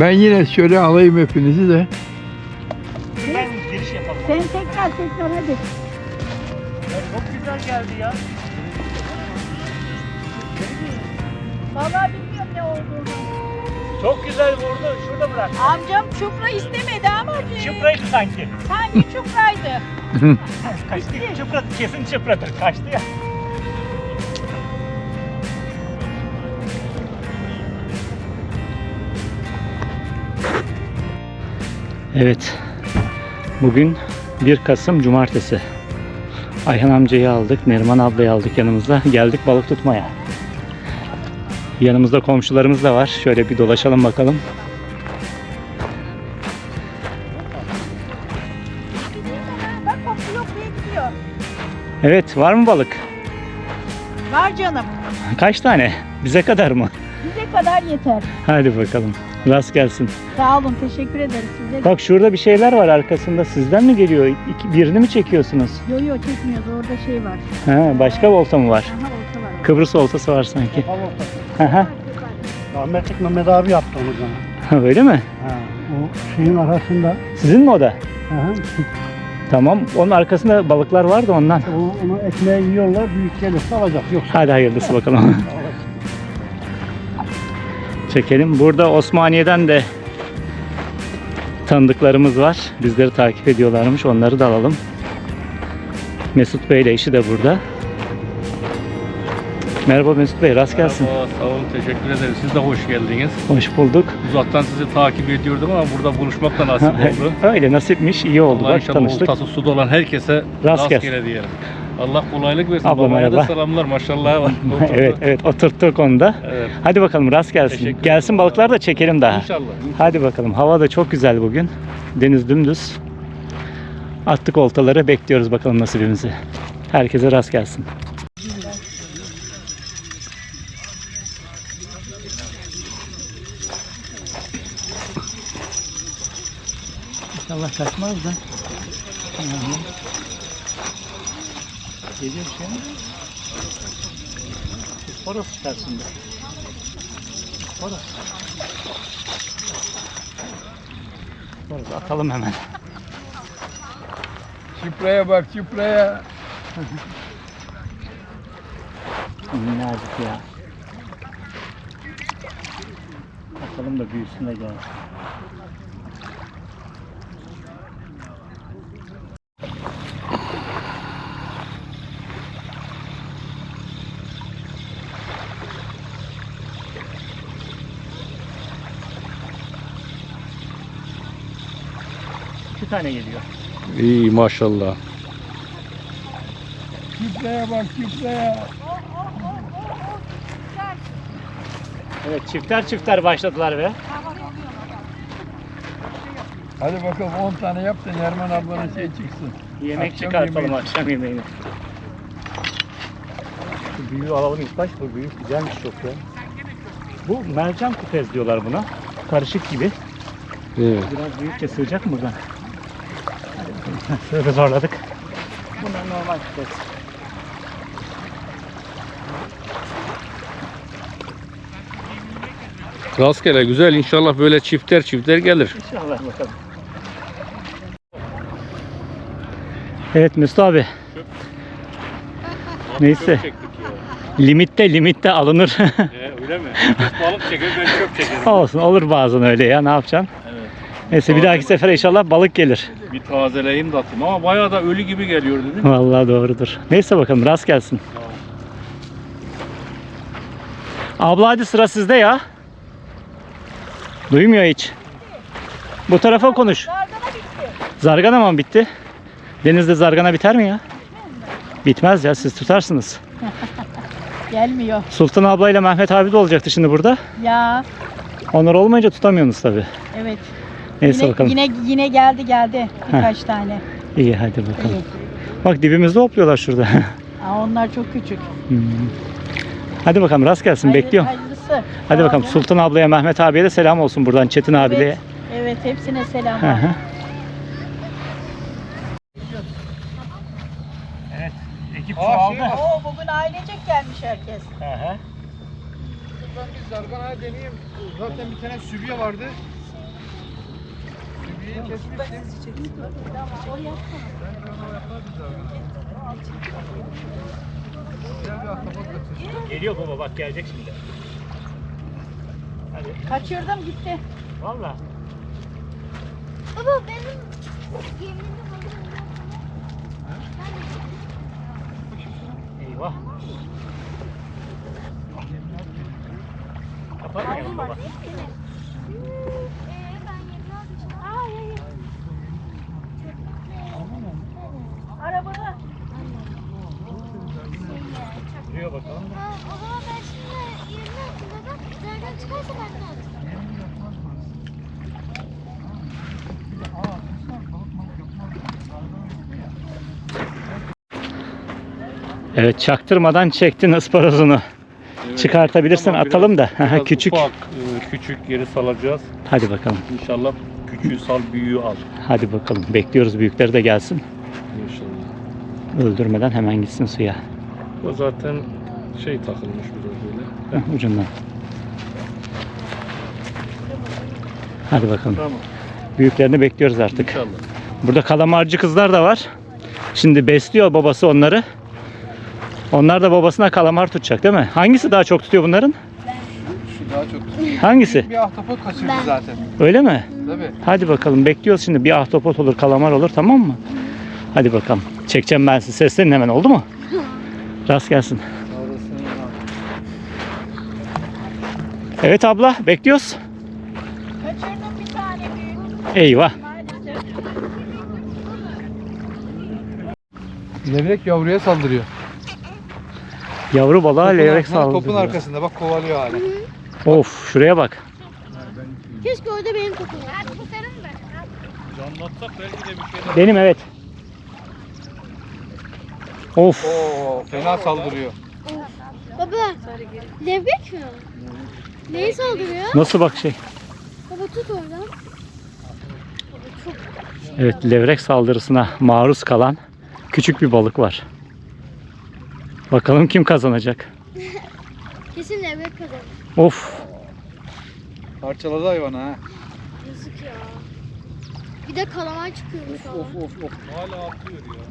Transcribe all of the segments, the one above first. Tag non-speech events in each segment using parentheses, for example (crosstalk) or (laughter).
Ben yine şöyle alayım hepinizi de. Ben giriş yapalım. Sen tekrar tekrar hadi. Ya çok güzel geldi ya. Vallahi bilmiyorum ne olduğunu. Çok güzel vurdu. Şurada bırak. Amcam çupra istemedi ama Çıpraydı sanki. sanki çupraydı. (laughs) Kaçtı. Çıpra, kesin çıpradır. Kaçtı ya. Evet. Bugün 1 Kasım Cumartesi. Ayhan amcayı aldık, Neriman ablayı aldık yanımızda. Geldik balık tutmaya. Yanımızda komşularımız da var. Şöyle bir dolaşalım bakalım. Evet, var mı balık? Var canım. Kaç tane? Bize kadar mı? Bize kadar yeter. Hadi bakalım. Rast gelsin. Sağ olun teşekkür ederiz size. Bak şurada bir şeyler var arkasında. Sizden mi geliyor? İki- birini mi çekiyorsunuz? Yo yo çekmiyoruz orada şey var. Ha, başka volta mı var? Aha olta var. Kıbrıs oltası var sanki. Aha, Rahmetli Mehmet abi yaptı onu bana. Öyle mi? Ha, o şeyin arasında. Sizin mi o da? Aha, Tamam. Onun arkasında balıklar var da ondan. o, onu ekmeği yiyorlar, büyük gelirse alacak. Yoksa Hadi hayırlısı bakalım. (laughs) Çekelim. Burada Osmaniye'den de tanıdıklarımız var. Bizleri takip ediyorlarmış. Onları da alalım. Mesut Bey ile eşi de burada. Merhaba Mesut Bey, rast gelsin. Merhaba, sağ olun, teşekkür ederim. Siz de hoş geldiniz. Hoş bulduk. Uzaktan sizi takip ediyordum ama burada buluşmak da nasip (laughs) oldu. Öyle nasipmiş, iyi oldu. Allah Bak tanıştık. oltası suda olan herkese Rast rastgele diyelim. Allah kolaylık versin. Abla Babaya da selamlar, maşallah (laughs) var. evet, evet oturttuk onu da. Evet. Hadi bakalım rast gelsin. Gelsin balıklar da çekelim daha. İnşallah. Hadi bakalım. Hava da çok güzel bugün. Deniz dümdüz. Attık oltaları bekliyoruz bakalım nasibimizi. Herkese rast gelsin. İnşallah kaçmaz da. Geliyor Horoz çıkar şimdi. Horoz. Horoz atalım hemen. Çipraya bak çipraya. Minnacık ya. Atalım da büyüsün de gelsin. Tane geliyor. İyi maşallah. Çipraya bak çipraya. Evet çifter çifter başladılar be. Hadi bakalım 10 tane yap da Nerman ablanın şey çıksın. Yemek Akşam çıkartalım yemeği. akşam yemeğini. Şu büyüğü alalım ilk baş. Bu büyük güzelmiş çok ya. Bu mercan kupez diyorlar buna. Karışık gibi. Evet. Biraz büyükçe sığacak mı buradan? Şöyle zorladık. Bunlar normal kupez. Rastgele güzel inşallah böyle çifter çifter gelir. İnşallah bakalım. Evet Mesut abi. Neyse. Limitte limitte alınır. öyle mi? balık çeker ben çöp çekerim. Olsun olur bazen öyle ya ne yapacaksın? Neyse bir dahaki sefere inşallah balık gelir. Bir tazeleyeyim de atayım ama bayağı da ölü gibi geliyor dedim. Vallahi doğrudur. Neyse bakalım rast gelsin. Abla hadi sıra sizde ya. Duymuyor hiç. Bu tarafa konuş. Zargana bitti. Zargana mı bitti? Denizde zargana biter mi ya? Bitmez ya siz tutarsınız. (laughs) Gelmiyor. Sultan ablayla Mehmet abi de olacaktı şimdi burada. Ya Onlar olmayınca tutamıyorsunuz tabi. evet. Neyse yine, bakalım. yine yine geldi geldi birkaç tane. İyi hadi bakalım. İyi. Bak dibimizde hopluyorlar şurada. (laughs) Aa, onlar çok küçük. Hmm. Hadi bakalım rast gelsin Hayır- bekliyorum. Hayırlısı. Hadi bakalım olun. Sultan ablaya Mehmet abiye de selam olsun buradan Çetin abiye. Evet, evet hepsine hı. Evet ekip çoğaldı. Oo bugün ailecek gelmiş herkes. Hı hı. Ben bir zargana deneyeyim. Zaten bir tane sübye vardı. Geliyor baba bak gelecek şimdi. Hadi. Kaçırdım gitti. Valla. Baba benim yeminim Eyvah. Kapatmayalım baba. Ee, ben yemin almışım. Aa ya ya. Arabada. Duruyor bakalım. Ha, o zaman ben şimdi yemin attım baba. Nereden çıkarsa ben de atayım. Evet çaktırmadan çektin ısparozunu. Çıkartabilirsen Ama atalım da. biraz Küçük. Ufak, e, küçük geri salacağız. Hadi bakalım. İnşallah küçüğü sal, büyüğü al. Hadi bakalım. Bekliyoruz büyükleri de gelsin. İnşallah. Öldürmeden hemen gitsin suya. O zaten şey takılmış biraz böyle. Heh, ucundan. Hadi bakalım. Tamam. Büyüklerini bekliyoruz artık. İnşallah. Burada kalamarcı kızlar da var. Şimdi besliyor babası onları. Onlar da babasına kalamar tutacak değil mi? Hangisi daha çok tutuyor bunların? Şu daha çok. Hangisi? Bir ahtapot kaçırdı zaten. Öyle mi? Tabii. Hadi bakalım bekliyoruz şimdi. Bir ahtapot olur, kalamar olur tamam mı? Hadi bakalım. Çekeceğim ben sizi. Seslenin hemen oldu mu? Rast gelsin. Evet abla bekliyoruz. Kaçırdım bir tane büyük. Eyvah. Maalesef. Levrek yavruya saldırıyor. Yavru balığa Topun levrek arkasında, Topun arkasında bak kovalıyor hala. Of şuraya bak. Keşke orada benim mı? Canlatsak belki de bir şeyler. Benim evet. Of. Oo fena saldırıyor. Baba, levrek mi? Neyi saldırıyor? Nasıl bak şey. Baba tut oradan. Evet levrek saldırısına maruz kalan küçük bir balık var. Bakalım kim kazanacak. (laughs) Kesin levrek kazanır. Of. Parçaladı hayvanı ha. Yazık ya. Bir de kalamar çıkıyormuş Of falan. of of. Hala atlıyor ya.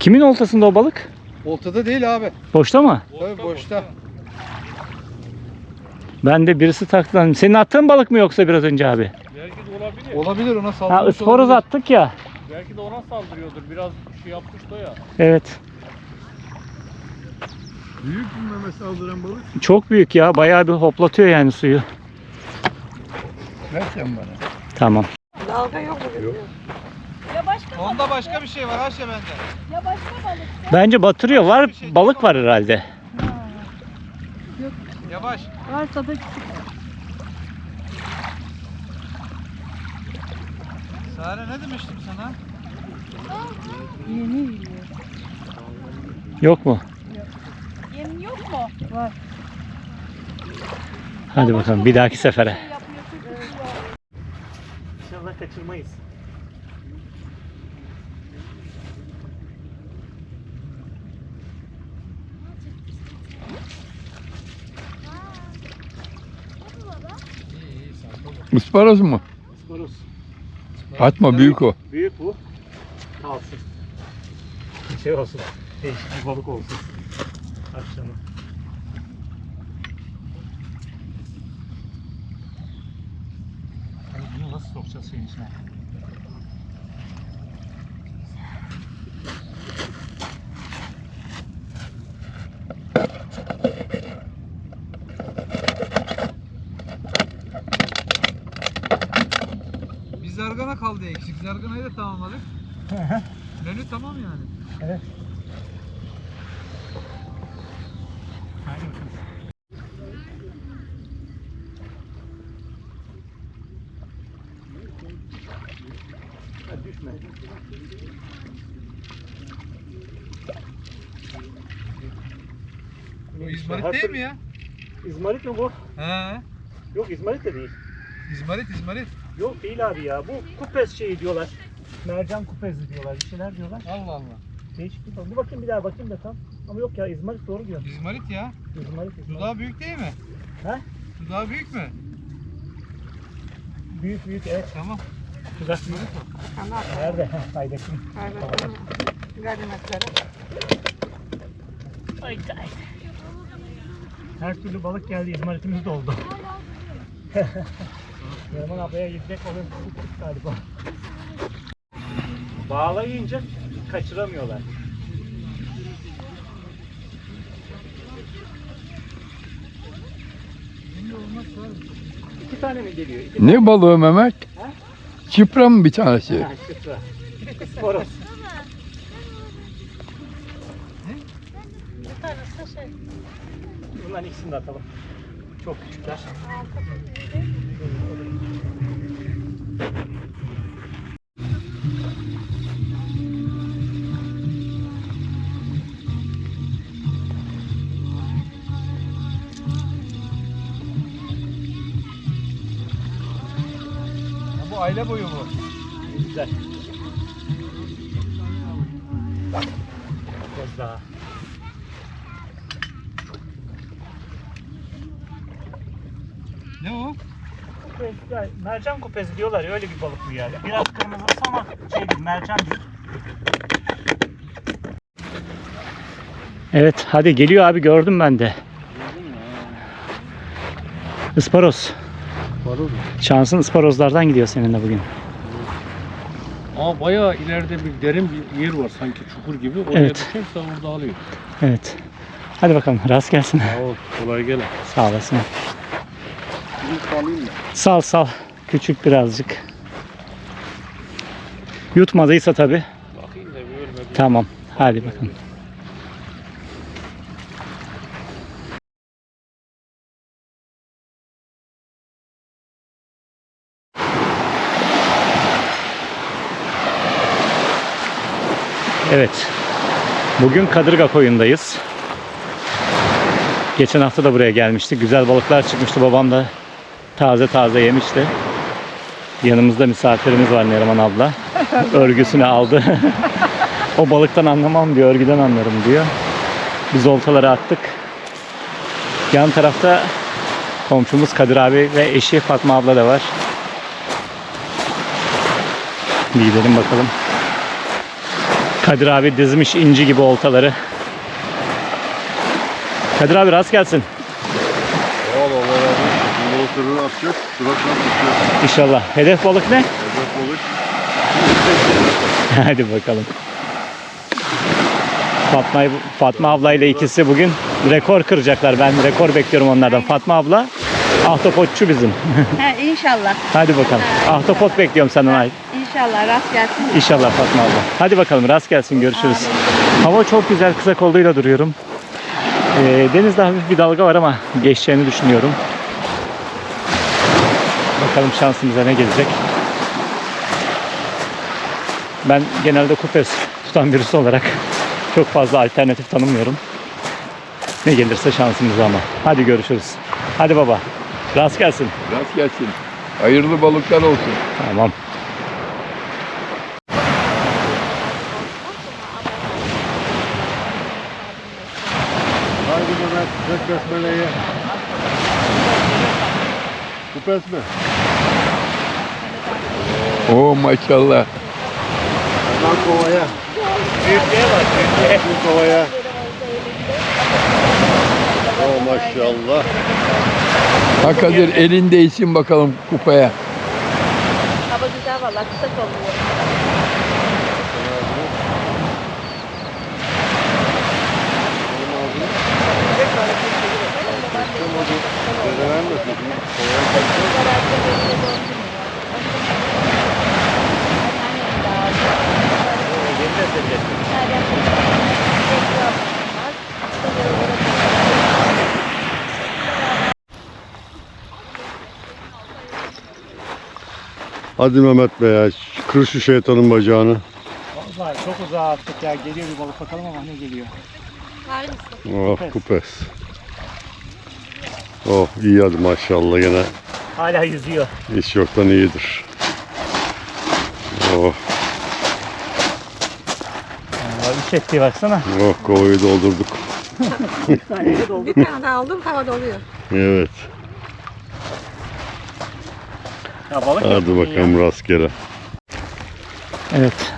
Kimin oltasında o balık? Oltada değil abi. Boşta mı? Tabii boşta. Ben de birisi taktı. Senin attığın balık mı yoksa biraz önce abi? Belki de olabilir. Olabilir ona Ha saldırmış ısporoz olabilir. attık ya. Belki de ona saldırıyordur. Biraz şey yapmış da ya. Evet. Büyük mü meme saldıran balık? Çok büyük ya. Bayağı bir hoplatıyor yani suyu. Ver sen bana. Tamam. Ya başka Onda başka bir şey var Ayşe bende. ya başka balık. Bence batırıyor. Var balık var herhalde. Yavaş. Varsa da Sare ne demiştim sana? yeni yiyor. Yok mu? Yok mu? Var. Hadi bakalım bir dahaki sefere. İnşallah kaçırmayız. Isparoz mu? Isparoz. Atma büyük o. Büyük bu. Kalsın. Şey olsun. Değişik bir balık olsun. Akşama. Sokacağız suyun içine? Bir zargana kaldı eksik. Zarganayı da tamamladık. Menü tamam yani. Hadi bakalım. Hadi düşme. Bu İzmarit değil mi ya? İzmarit mi bu? He. Yok İzmarit de değil. İzmarit İzmarit. Yok değil abi ya. Bu kupes şeyi diyorlar. Mercan kupezi diyorlar. Bir şeyler diyorlar. Allah Allah. Değişik bir. Bir bakayım bir daha bakayım da tam. Ama yok ya İzmarit doğru diyor. İzmarit ya. İzmarit İzmarit. Dudağı büyük değil mi? He? Dudağı büyük mü? Büyük büyük evet. Tamam. Güzel. Nerede? Heh, Kaydettim. Ay, ay. Her türlü balık geldi. İzmaritimiz de oldu. (laughs) Neriman ablaya gidecek olur galiba. Bağlayınca kaçıramıyorlar. İki tane mi geliyor? İki Ne balığı Mehmet? Çipra mı bir tanesi? Ha, şıkra. Horoz. Bir tanesi şey. Bunların ikisini de atalım. Çok küçükler. Aile boyu bu. Güzel. Biraz daha. Ne o? Kupez, mercan kupezi diyorlar ya öyle bir balık bu yani. Biraz kırmızısı ama şey değil, mercan değil. Evet hadi geliyor abi gördüm ben de. Isparoz. Şansın ısparozlardan gidiyor seninle bugün. Aa bayağı ileride bir derin bir yer var sanki çukur gibi. Oraya Evet. düşerse orada alıyor. Evet. Hadi bakalım rast gelsin. Sağ ol. Kolay gele. Sağ olasın. Bir alayım mı? Sal sal. Küçük birazcık. Yutmadıysa tabi. Bakayım da bir ölme. bir- Tamam. Hadi bakalım. Evet. Bugün Kadırga koyundayız. Geçen hafta da buraya gelmiştik. Güzel balıklar çıkmıştı. Babam da taze taze yemişti. Yanımızda misafirimiz var Neriman abla. (laughs) Örgüsünü aldı. (laughs) o balıktan anlamam diyor, örgüden anlarım diyor. Biz oltaları attık. Yan tarafta komşumuz Kadir abi ve eşi Fatma abla da var. Bir gidelim bakalım. Kadir abi dizmiş inci gibi oltaları. Kadir abi rast gelsin. Al Allah razı olsun. Balıklarını atacak. Suratına tutuyor. İnşallah. Hedef balık ne? Hedef balık. Hadi bakalım. Fatma, Fatma abla ile ikisi bugün rekor kıracaklar. Ben rekor bekliyorum onlardan. Fatma abla ahtapotçu bizim. He inşallah. Hadi bakalım. Ahtapot bekliyorum senden ay. İnşallah rast gelsin. İnşallah Fatma abla. Hadi bakalım rast gelsin görüşürüz. Hava çok güzel kısa kolluyla duruyorum. Ee, denizde hafif bir dalga var ama geçeceğini düşünüyorum. Bakalım şansımıza ne gelecek. Ben genelde kupes tutan birisi olarak çok fazla alternatif tanımıyorum. Ne gelirse şansımıza ama. Hadi görüşürüz. Hadi baba. Rast gelsin. Rast gelsin. Hayırlı balıklar olsun. Tamam. Besmeleyi. Kupes mi? Oo maşallah. Hemen kovaya. Büyüklüğe bak, büyüklüğe. Bir kovaya. Oh maşallah. Ha Kadir elindeysin bakalım kupaya. Hava güzel valla kısa kolluyor. Seveceksin. Hadi Mehmet be ya. Kır şu şeytanın bacağını. Vallahi çok uzağa attık ya. Geliyor bir balık bakalım ama ne geliyor. Oh kupes. Oh iyi hadi maşallah gene. Hala yüzüyor. Hiç yoktan iyidir. Oh, iç ettiği baksana. oh kovayı doldurduk. Bir tane daha aldım hava doluyor. Evet. Ya balık Hadi bugün ya. bakalım rastgele. Evet.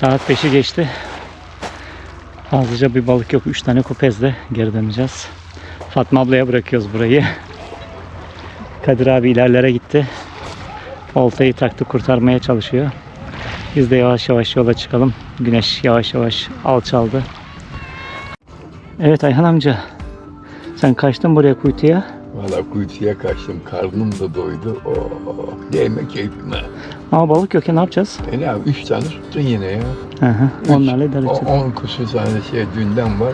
Saat 5'i geçti. Fazlaca bir balık yok. 3 tane kupezle geri döneceğiz. Fatma ablaya bırakıyoruz burayı. Kadir abi ilerlere gitti. Oltayı taktı kurtarmaya çalışıyor. Biz de yavaş yavaş yola çıkalım. Güneş yavaş yavaş alçaldı. Evet Ayhan amca. Sen kaçtın buraya kuytuya. Valla kuytuya kaçtım. Karnım da doydu. Oo, değme keyfime. Ama balık yok ya ne yapacağız? E ne abi? Üç tane tuttun yine ya. Hı hı. Üç. Onlarla idare edeceğiz. on kusur tane şey dünden var.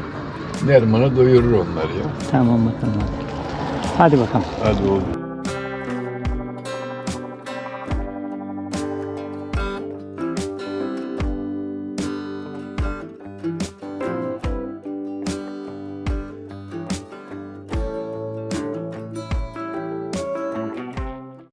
Nerman'a doyurur onlar ya. Tamam bakalım. Hadi bakalım. Hadi oğlum.